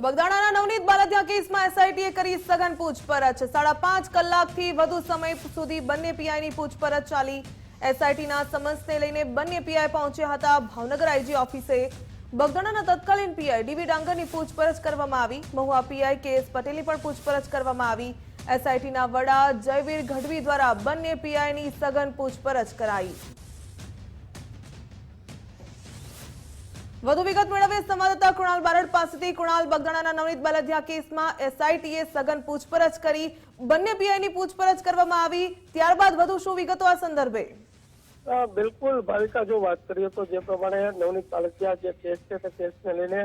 તો બગદાણાના નવનીત બાલદિયા કેસમાં એસઆઈટીએ કરી સઘન પૂછપરછ. સાડા પાંચ કલાકથી વધુ સમય સુધી બંને પીઆઈની પૂછપરછ ચાલી. એસઆઈટીના સમન્સને લઈને બંને પીઆઈ પહોંચ્યા હતા. ભાવનગર આઈજી ઓફિસે બગદાણાના તત્કાલીન પીઆઈ ડીવી ડાંગરની પૂછપરછ કરવામાં આવી. મહુવા પીઆઈ કે પટેલની પણ પૂછપરછ કરવામાં આવી. એસઆઈટીના વડા જયવીર ગઢવી દ્વારા બંને પીઆઈની સઘન પૂછપરછ કરાઈ. વધુ વિગત મેળવીએ સંવાદદાતા કુણાલ બારડ પાસેથી. કુણાલ, બગદાણાના નવનીત બાલધિયા કેસમાં એસઆઈટીએ સઘન પૂછપરછ કરી. બંને પીઆઈની પૂછપરછ કરવામાં આવી. ત્યારબાદ વધુ શું વિગતો આ સંદર્ભે? બિલકુલ ભાવિકા, જો વાત કરીએ તો જે પ્રમાણે નવનીત પાલકિયા જે કેસ છે તે કેસને લઈને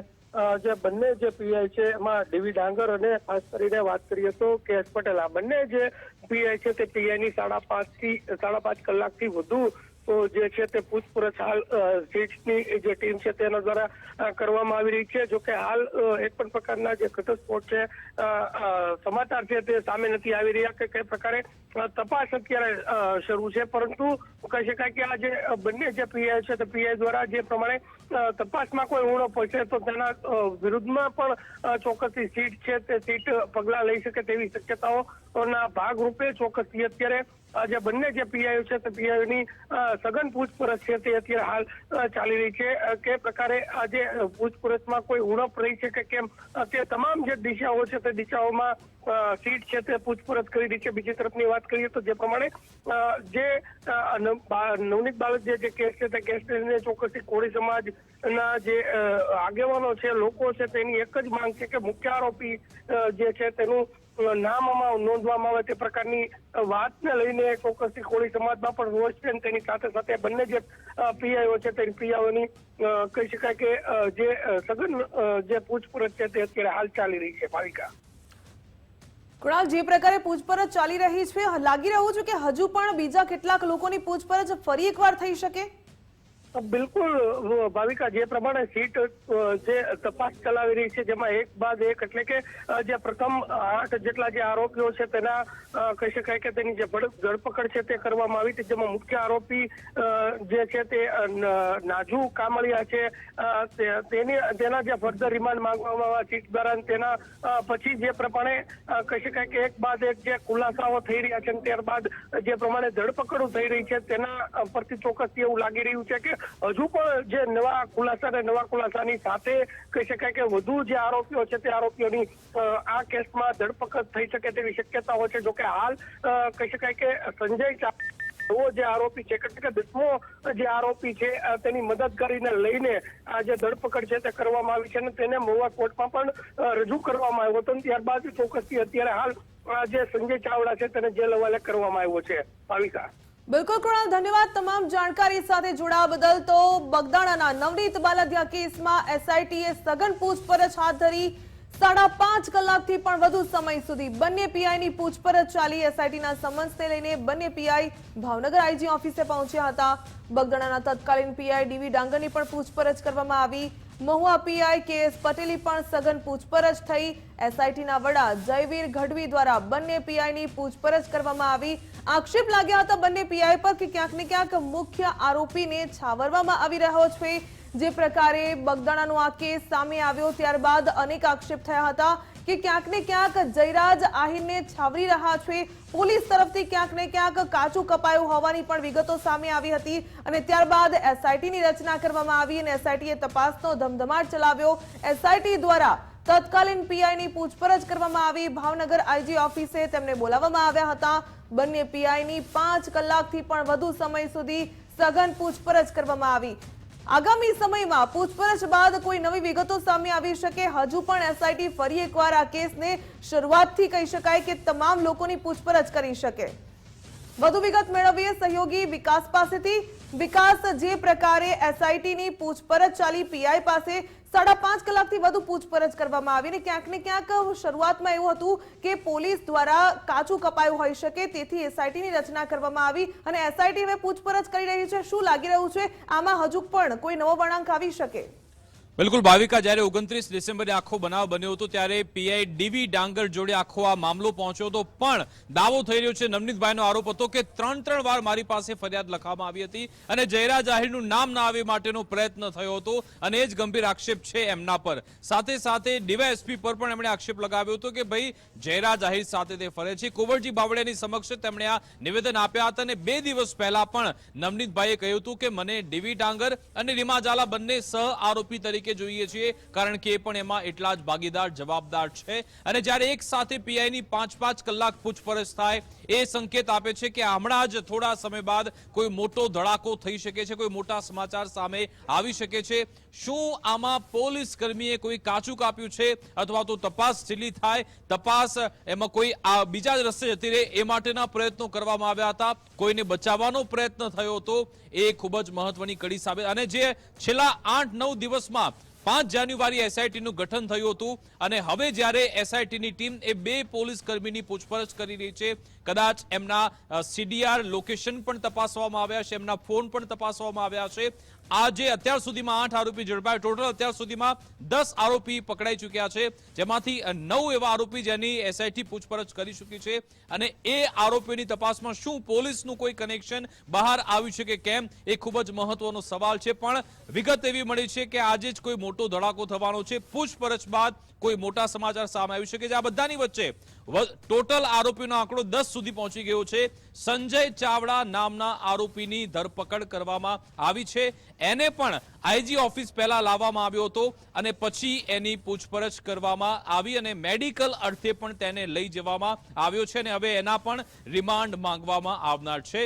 જે બંને જે પીઆઈ છે એમાં ડીવી ડાંગર અને ખાસ કરીને વાત કરીએ તો કેશ પટેલ. આ બંને જે પીઆઈ છે તે પીઆઈ ની સાડા પાંચથી સાડા પાંચ કલાકથી વધુ જે છે તે પૂછપરછ હાલ સીટની જે ટીમ છે તેના દ્વારા કરવામાં આવી રહી છે. જો કે હાલ એક પણ પ્રકારના જે ઘટસ્ફોટ છે સમાચાર છે તે સામે નથી આવી રહ્યા કે કઈ પ્રકારે તપાસ અત્યારે શરૂ છે. પરંતુ કહી શકાય કે આ જે બંને જે પીઆઈ છે તે પીઆઈ દ્વારા જે પ્રમાણે તપાસમાં કોઈ ઊણો પડશે તો તેના વિરુદ્ધમાં પણ ચોક્કસથી સીટ છે તે સીટ પગલાં લઈ શકે તેવી શક્યતાઓના ભાગરૂપે ચોક્કસથી અત્યારે જે બંને જે પીઆઈઓ છે તે પીઆઈઓની સઘન પૂછપરછ છે તે અત્યારે હાલ ચાલી રહી છે. કે પ્રકારે આ જે પૂછપરછમાં કોઈ ઉણપ રહી છે કે કેમ, તે તમામ જે દિશાઓ છે તે દિશાઓમાં સીટ છે તે પૂછપરછ કરી રહી છે. બીજી તરફની વાત કરીએ તો જે પ્રમાણે જે નવનીત બાળક જે કેસ છે તે કેસને ચોક્કસથી કોળી સમાજના જે આગેવાનો છે, લોકો છે તેની એક જ માંગ છે કે મુખ્ય આરોપી જે છે તેનું નામ આમાં નોંધવામાં આવે તે પ્રકારની વાતને લઈને ચોક્કસથી કોળી સમાજમાં પણ રોષ છે અને તેની સાથે સાથે બંને જે પીઆઈઓ છે તેની પીઆઈઓની કહી શકાય કે જે સઘન જે પૂછપરછ છે તે અત્યારે હાલ ચાલી રહી છે, ભાવિકા. કુણાલ, જે પ્રકારે પૂછપરછ ચાલી રહી છે, લાગી રહ્યું છે કે હજુ પણ બીજા કેટલાક લોકોની પૂછપરછ ફરી એકવાર થઈ શકે? બિલકુલ ભાવિકા, જે પ્રમાણે સીટ જે તપાસ ચલાવી રહી છે, જેમાં એક બાદ એક, એટલે કે જે પ્રથમ આઠ જેટલા જે આરોપીઓ છે, તેના કહી શકાય કે તેની જે ધરપકડ છે તે કરવામાં આવી હતી, જેમાં મુખ્ય આરોપી જે છે તે નાજુ કામળિયા છે તેની, તેના જે ફર્ધર રિમાન્ડ માંગવામાં આવ્યા સીટ દ્વારા તેના પછી જે પ્રમાણે કહી શકાય કે એક બાદ એક જે ખુલાસાઓ થઈ રહ્યા છે ત્યારબાદ જે પ્રમાણે ધરપકડો થઈ રહી છે, તેના પરથી ચોક્કસ એવું લાગી રહ્યું છે કે હજુ પણ જે નવા ખુલાસા અને નવા ખુલાસાની સાથે કહી શકાય કે વધુ જે આરોપીઓ છે તે આરોપીઓની આ કેસમાં ધરપકડ થઈ શકે તેવી શક્યતાઓ છે. જોકે હાલ કહી શકાય કે સંજય ચા એવો જે આરોપી છે કે દસમો જે આરોપી છે તેની મદદ કરીને લઈને આ જે ધરપકડ છે તે કરવામાં આવી છે અને તેને મહુવા કોર્ટમાં પણ રજૂ કરવામાં આવ્યો હતો ત્યારબાદ ચોક્કસથી અત્યારે હાલ જે સંજય ચાવડા છે તેને જેલ હવાલે કરવામાં આવ્યો છે. ભાવિકા બિલકુલ કૃણાલ, ધન્યવાદ તમામ જાણકારી સાથે જોડાવા બદલ. તો બગદાણાના નવનીત બાલદિયા કેસમાં એસઆઈટીએ સઘન પૂછપરછ હાથ ધરી. સાડા પાંચ કલાકથી પણ વધુ સમય સુધી બંને પીઆઈની પૂછપરછ ચાલી. એસઆઈટીના સમન્સને લઈને બંને પીઆઈ ભાવનગર આઈજી ઓફિસે પહોંચ્યા હતા. બગદાણાના તત્કાલીન પીઆઈ ડીવી ડાંગરની પણ પૂછપરછ કરવામાં આવી. મહુવા પીઆઈ કે એસ પટેલની પણ સઘન પૂછપરછ થઈ. એસઆઈટીના વડા જયવીર ગઢવી દ્વારા બંને પીઆઈની પૂછપરછ કરવામાં આવી. આક્ષેપ લાગ્યા હતા બંને પીઆઈ પર કે ક્યાંક ને ક્યાંક મુખ્ય આરોપીને છાવરવામાં આવી રહ્યો છે. જે પ્રકારે બગદાણાનો આ કેસ સામે આવ્યો ત્યારબાદ અનેક આક્ષેપ થયા હતા કે ક્યાંક ને ક્યાંક જયરાજ આહિરને છાવરી રહ્યા છે. પોલીસ તરફથી ક્યાંક ને ક્યાંક કાચું કપાયું હોવાની પણ વિગતો સામે આવી હતી અને ત્યારબાદ એસઆઈટીની રચના કરવામાં આવી અને એસઆઈટીએ તપાસનો ધમધમાટ ચલાવ્યો. એસઆઈટી દ્વારા તત્કાલીન પીઆઈની પૂછપરછ કરવામાં આવી. ભાવનગર આઈજી ઓફિસે તેમને બોલાવવામાં આવ્યા હતા. બંને પીઆઈની પાંચ કલાકથી પણ વધુ સમય સુધી સઘન પૂછપરછ કરવામાં આવી. આગામી સમયમાં પૂછપરછ બાદ કોઈ નવી વિગતો સામે આવી શકે. હજુ પણ એસઆઈટી ફરી એકવાર આ કેસને શરૂઆતથી કહી શકાય કે તમામ લોકોની પૂછપરછ કરી શકે. વધુ વિગત મેળવીએ સહયોગી વિકાસ પાસેથી. વિકાસ જે પ્રકારે એસઆઈટીની પૂછપરછ ચાલી, પીઆઈ પાસે સાડા પાંચ કલાકથી વધુ પૂછપરછ કરવામાં આવી અને ક્યાંક ને ક્યાંક શરૂઆતમાં એવું હતું કે પોલીસ દ્વારા કાચું કપાયું હોઈ શકે, તેથી એસઆઈટીની રચના કરવામાં આવી અને એસઆઈટી હવે પૂછપરછ કરી રહી છે. શું લાગી રહ્યું છે? આમાં હજુ પણ કોઈ નવો વળાંક આવી શકે? બિલકુલ, ભાવિકા, જ્યારે ઓગણત્રીસ ડિસેમ્બરે આખો બનાવ બન્યો હતો, ત્યારે પીઆઈ ડીવી ડાંગર જોડે આખો આ મામલો પહોંચ્યો હતો. પણ દાવો થઈ રહ્યો છે નવનીતભાઈનો આરોપ હતો કે ત્રણ ત્રણ વાર મારી પાસે ફરિયાદ લખવામાં આવી હતી અને જયરા જાહેરનું નામ ના આવે માટેનો પ્રયત્ન થયો હતો અને એ જ ગંભીર આક્ષેપ છે એમના પર. સાથે સાથે ડીવાયએસપી પર પણ એમણે આક્ષેપ લગાવ્યો હતો કે ભાઈ જયરા જાહેર સાથે તે ફરે છે. કુંવરજી બાવળિયાની સમક્ષ તેમણે આ નિવેદન આપ્યા હતા અને બે દિવસ પહેલા પણ નવનીતભાઈએ કહ્યું હતું કે, મને ડીવી ડાંગર અને રીમા ઝાલા બંને સહ આરોપી તરીકે જોઈએ છીએ, કારણ કે પણ એમાં એટલા જ ભાગીદાર, જવાબદાર છે. અને જ્યારે એક સાથે પીઆઈની પાંચ પાંચ કલાક પૂછપરછ થાય, એ સંકેત આપે છે કે હમણાં જ થોડા સમય બાદ કોઈ મોટો ધડાકો થઈ શકે છે, કોઈ મોટા સમાચાર સામે આવી શકે છે. શું આમાં પોલીસ કર્મીએ કોઈ કાચું કાપ્યું છે, અથવા તો તપાસ ઢીલી થાય? તપાસ એમાં કોઈ આ બીજા જ રસ્તે જતી રહે, એ માટેના પ્રયત્નો કરવામાં આવ્યા હતા. કોઈને બચાવવાનો પ્રયત્ન થયો હતો એ ખૂબ જ મહત્વની કડી સાબિત. અને જે છેલ્લા આઠ નવ દિવસમાં પાંચ જાન્યુઆરી એસઆઈટીનું ગઠન થયું હતું અને હવે જ્યારે એસઆઈટીની ટીમ એ બે પોલીસ કર્મીની પૂછપરછ કરી રહી છે. કદાચ એમના સીડીઆર લોકેશન પણ તપાસવામાં આવ્યા છે, એમના ફોન પણ તપાસવામાં આવ્યા છે. આજે અત્યાર સુધીમાં આઠ આરોપી ઝડપાય. ટોટલ અત્યાર સુધીમાં દસ આરોપી પકડાઈ ચૂક્યા છે. જેમાંથી નવ એવા આરોપી જેની એસઆઈટી પૂછપરછ કરી ચૂકી છે. અને એ આરોપીની તપાસમાં શું પોલીસનું કોઈ કનેક્શન બહાર આવ્યું છે કે કેમ, એ ખૂબ જ મહત્વનો સવાલ છે. પણ વિગત એવી મળી છે કે આજે જ કોઈ મોટો ધડાકો થવાનો છે. પૂછપરછ બાદ કોઈ મોટા સમાચાર સામે આવી શકે છે. આ બધાની વચ્ચે ટોટલ આરોપીનો આંકડો દસ સુધી પહોંચી ગયો છે. સંજય ચાવડા નામના આરોપીની ધરપકડ કરવામાં આવી છે. એને પણ આઈજી ઓફિસ પહેલા લાવવામાં આવ્યો હતો અને પછી એની પૂછપરછ કરવામાં આવી અને મેડિકલ અર્થે પણ તેને લઈ જવામાં આવ્યો છે અને હવે એના પણ રિમાન્ડ માંગવામાં આવનાર છે.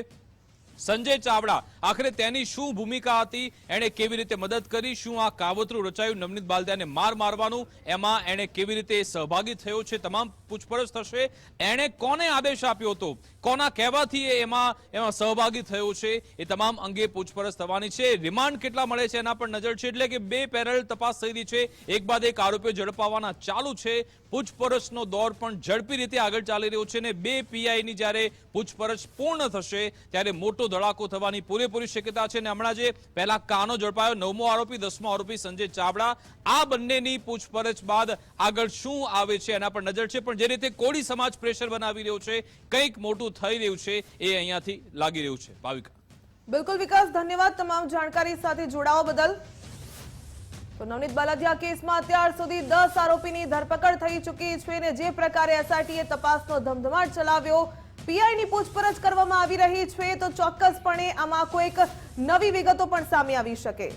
સંજય ચાવડા, આખરે તેની શું ભૂમિકા હતી, એણે કેવી રીતે મદદ કરી, શું આ કાવતરું રચાયું નવનીત બાલદિયાને માર મારવાનું, એમાં એણે કેવી રીતે સહભાગી થયો છે, તમામ પૂછપરછ થશે. એણે કોને આદેશ આપ્યો હતો? કોના કહેવાથી એમાં એમાં સહભાગી થયો છે? એ તમામ અંગે પૂછપરછ થવાની છે. રિમાન્ડ કેટલા મળે છે એના પર નજર છે, એટલે કે બે પેરેલ તપાસ થઈ રહી છે. એક બાદ એક આરોપીઓ ઝડપાવાના ચાલુ છે. પૂછપરછનો દોર પણ ઝડપી રીતે આગળ ચાલી રહ્યો છે અને બે પીઆઈની જ્યારે પૂછપરછ પૂર્ણ થશે, ત્યારે મોટો ધડાકો થવાની પૂરેપૂરી શક્યતા છે અને હમણાં જે પહેલા કાનો ઝડપાયો, નવમો આરોપી, દસમો આરોપી સંજય ચાવડા, આ બંનેની પૂછપરછ બાદ આગળ શું આવે છે એના પર નજર છે. પણ જે રીતે કોળી સમાજ પ્રેશર બનાવી રહ્યો છે, કંઈક મોટું થઈ રહ્યું છે એ અહીંયાથી લાગી રહ્યું છે. ભાવિકા. બિલકુલ વિકાસ, ધન્યવાદ તમામ જાણકારી સાથે જોડાવા બદલ. તો નવનીત બાલાધિયા કેસમાં અત્યાર સુધી દસ આરોપીની ધરપકડ થઈ ચૂકી છે અને જે પ્રકારે એસઆઈટીએ તપાસનો ધમધમાટ ચલાવ્યો પીઆઈની પૂછપરછ કરવામાં આવી રહી છે તો ચોક્કસપણે આમાં કોઈક નવી વિગતો પણ સામે આવી શકે.